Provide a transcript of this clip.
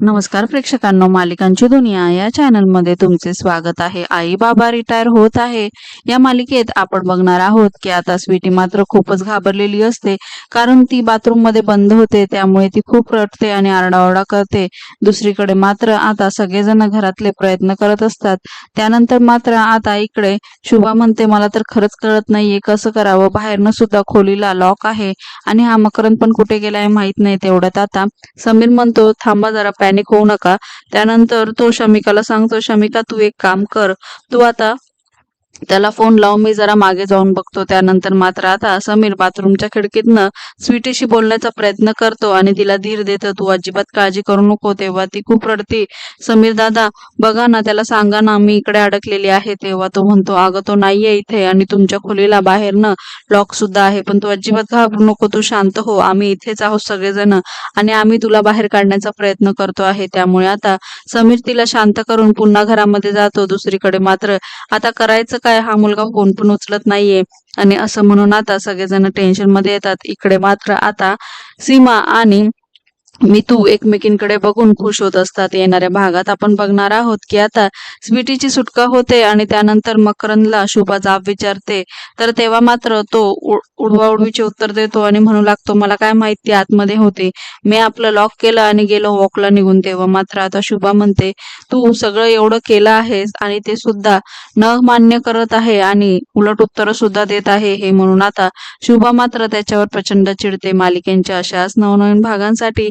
नमस्कार प्रेक्षकांनो मालिकांची दुनिया या चॅनलमध्ये तुमचे स्वागत आहे. आई बाबा रिटायर होत आहे. या मालिकेत आपण बघणार आहोत की आता स्वीटी मात्र खूपच घाबरलेली असते. कारण ती बाथरूममध्ये बंद होते त्यामुळे ती खूप रडते आणि आरडाओरडा करते. दुसरीकडे मात्र आता सगळेजण घरातले प्रयत्न करत असतात. त्यानंतर मात्र आता इकडे शुभा म्हणते मला तर खरंच कळत नाहीये कसं करावं? बाहेरनं सुद्धा खोलीला लॉक आहे आणि हा मकरंद पण कुठे गेलाय माहीत नाही तेवढ्यात आता समीर म्हणतो थांबा जरा पॅनिक होऊ नका. त्यानंतर तो शमिकाला सांगतो शमिका तू एक काम कर. तू आता त्याला फोन लावून मी जरा मागे जाऊन बघतो. त्यानंतर मात्र आता समीर बाथरूमच्या खिडकीतनं स्वीटीशी बोलण्याचा प्रयत्न करतो आणि तिला धीर देतो तू अजिबात काळजी करू नको तेव्हा ती खूप रडते. समीर दादा बघा ना त्याला सांगा ना मी इकडे अडकलेली आहे. तेव्हा तो म्हणतो अगं तो नाहीये इथे आणि तुमच्या खोलीला बाहेरनं लॉक सुद्धा आहे पण तू अजिबात घाबरू नको तू शांत हो. आम्ही इथेच आहोत सगळेजण आणि आम्ही तुला बाहेर काढण्याचा प्रयत्न करतो आहे. त्यामुळे आता समीर तिला शांत करून पुन्हा घरामध्ये जातो. दुसरीकडे मात्र आता करायचं काय हा मुलगा फोन पण उचलत नाहीये. आणि असं म्हणून आता सगळेजण टेन्शनमध्ये येतात. इकडे मात्र आता सीमा आणि मी तू एकमेकींकडे बघून खुश होत असतात. येणाऱ्या भागात आपण बघणार आहोत की आता स्वीटीची सुटका होते आणि त्यानंतर मकरंदला शुभा जाब विचारते. तर तेव्हा मात्र तो उडवा उडवीचे उत्तर देतो आणि म्हणू लागतो मला काय माहिती आतमध्ये होते. मी आपलं लॉक केलं आणि गेलो वॉकला निघून. तेव्हा मात्र आता शुभा म्हणते तू सगळं एवढं केलं आहेस आणि ते सुद्धा न मान्य करत आहे आणि उलट उत्तर सुद्धा देत आहे. हे म्हणून आता शुभा मात्र त्याच्यावर प्रचंड चिडते. मालिकेंच्या अशाच नवनवीन भागांसाठी